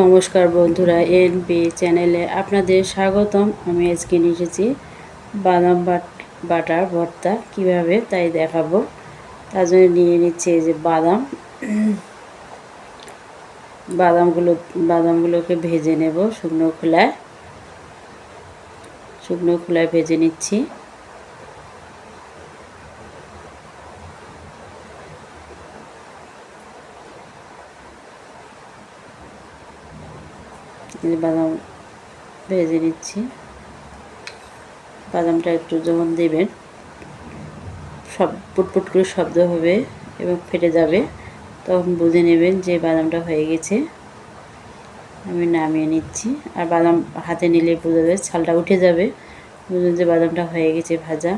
নমস্কার বন্ধুরা এন চ্যানেলে আপনাদের স্বাগতম। আমি আজকে নিয়ে এসেছি বাদাম বাট, বাটার ভর্তা, কীভাবে তাই দেখাবো। তার জন্য নিয়ে নিচ্ছে এই যে বাদাম। বাদামগুলো, বাদামগুলোকে ভেজে নেব শুকনো খোলায়। শুকনো খোলায় ভেজে নিচ্ছি। বাদাম ভেজে নিচ্ছি। বাদামটা একটু যখন দেবেন, সব পুটপুট করে শব্দ হবে এবং ফেটে যাবে। তখন বুঝে নেবেন যে বাদামটা হয়ে গেছে। আমি নামিয়ে নিচ্ছি। আর বাদাম হাতে নিলে বোঝা যাবে ছালটা উঠে যাবে। বুঝুন যে বাদামটা হয়ে গেছে ভাজা।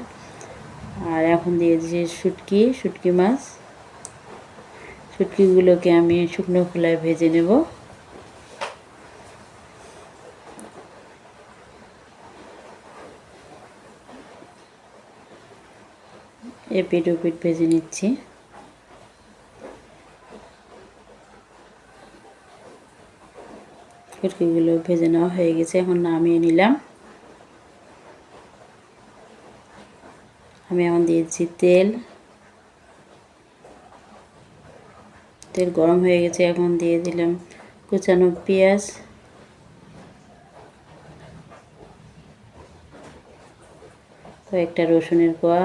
আর এখন দিয়ে দিয়েছি শুটকি শুটকি মাছ। শুটকিগুলোকে আমি শুকনো খোলায় ভেজে নেব। এপিট ওপিট ভেজে নিচ্ছি। ফুটকিগুলো ভেজে নেওয়া হয়ে গেছে, এখন নামিয়ে নিলাম। আমি এখন দিয়েছি তেল। তেল গরম হয়ে গেছে, এখন দিয়ে দিলাম কুচানো পেঁয়াজ। কয়েকটা রসুনের কোয়া।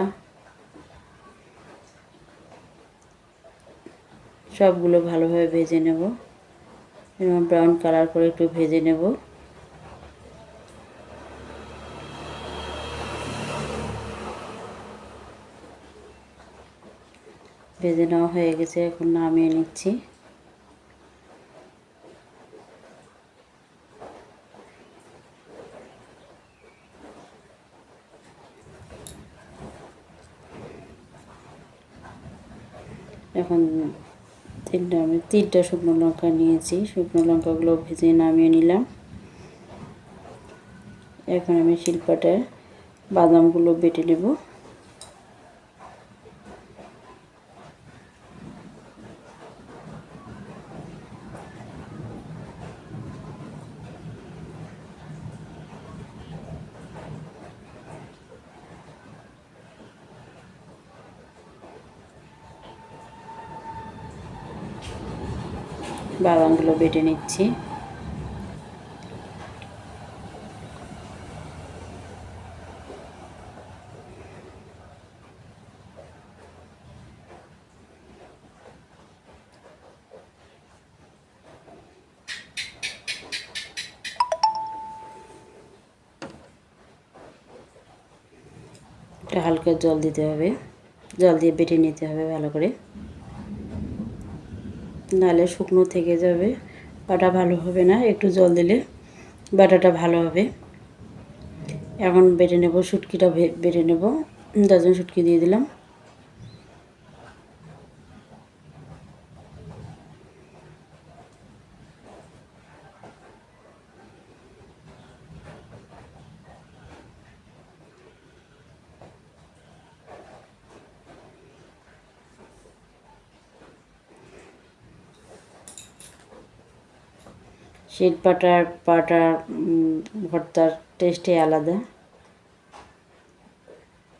সবগুলো ভালোভাবে ভেজে নেব। এবং ব্রাউন কালার করে একটু ভেজে নেব। ভেজে নেওয়া হয়ে গেছে, এখন নামিয়ে নিচ্ছি। এখন তিনটা, আমি তিনটা শুকনো লঙ্কা নিয়েছি। শুকনো লঙ্কাগুলো ভেজে নামিয়ে নিলাম। এখন আমি শিল্পাটায় বাদামগুলো বেটে নেব। বাদামগুলো বেটে নিচ্ছি। হালকা জল দিতে হবে। জল দিয়ে বেটে নিতে হবে ভালো করে। নালে শুকনো থেকে যাবে। বাটা ভালো হবে না, একটু জল দিলে বাটাটা ভালো হবে। এখন বেড়ে নেব, শুটকিটা বেড়ে নেব। দশজন শুটকি দিয়ে দিলাম। শিট পাটার পাটার ভর্তার টেস্টে আলাদা।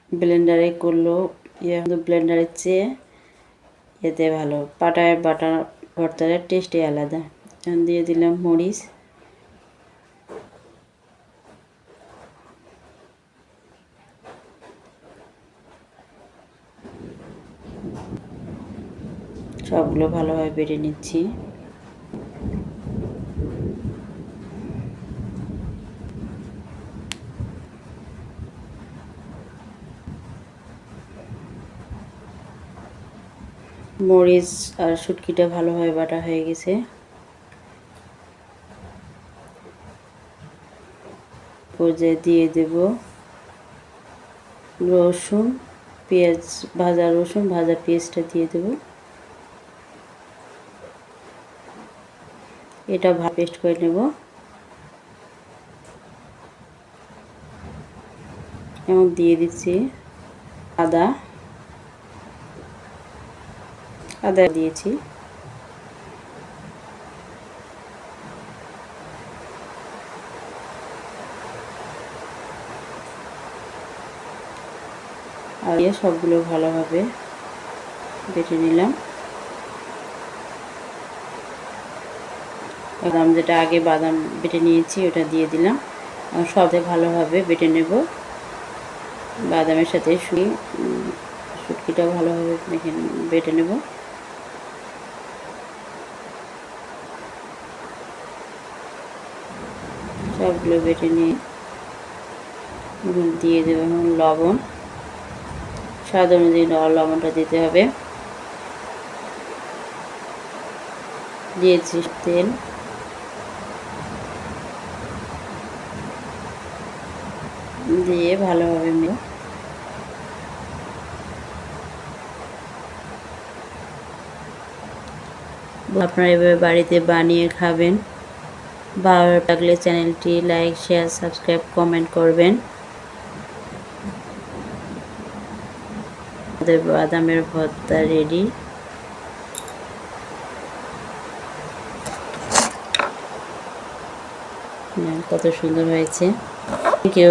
ব্লেন্ডারে করলেও ইয়ে ব্লেন্ডারের চেয়ে এতে ভালো। পাটায় বাটা ভর্তার টেস্টই আলাদা। এখন দিয়ে দিলাম মরিচ। সবগুলো ভালোভাবে বেটে নিচ্ছি। মরিচ আর শুটকিটা ভালোভাবে বাটা হয়ে গেছে। পর্যায়ে দিয়ে দেব রসুন, পেঁয়াজ, ভাজা রসুন, ভাজা পেঁয়াজটা দিয়ে দেব। এটা ভা পেস্ট করে নেব। এবং দিয়ে দিচ্ছি আদা। আদা দিয়েছি। আগে সবগুলো ভালোভাবে বেটে নিলাম। বাদাম যেটা আগে বাদাম বেটে নিয়েছি, ওটা দিয়ে দিলাম। সবে ভালোভাবে বেটে নেব। বাদামের সাথে শুয়ে শুটকিটা ভালোভাবে বেটে নেব। সবগুলো বেটে নিয়ে দিয়ে দেবো এখন লবণ। স্বাদ অনুযায়ী লবণটা দিতে হবে। দিয়েছি তেল। দিয়ে ভালোভাবে মেয়ে আপনারা এভাবে বাড়িতে বানিয়ে খাবেন। ভালো লাগলে চ্যানেলটি লাইক, শেয়ার, সাবস্ক্রাইব, কমেন্ট করবেন। আমাদের বাদামের ভর্তা রেডি কত সুন্দর হয়েছে। কেউ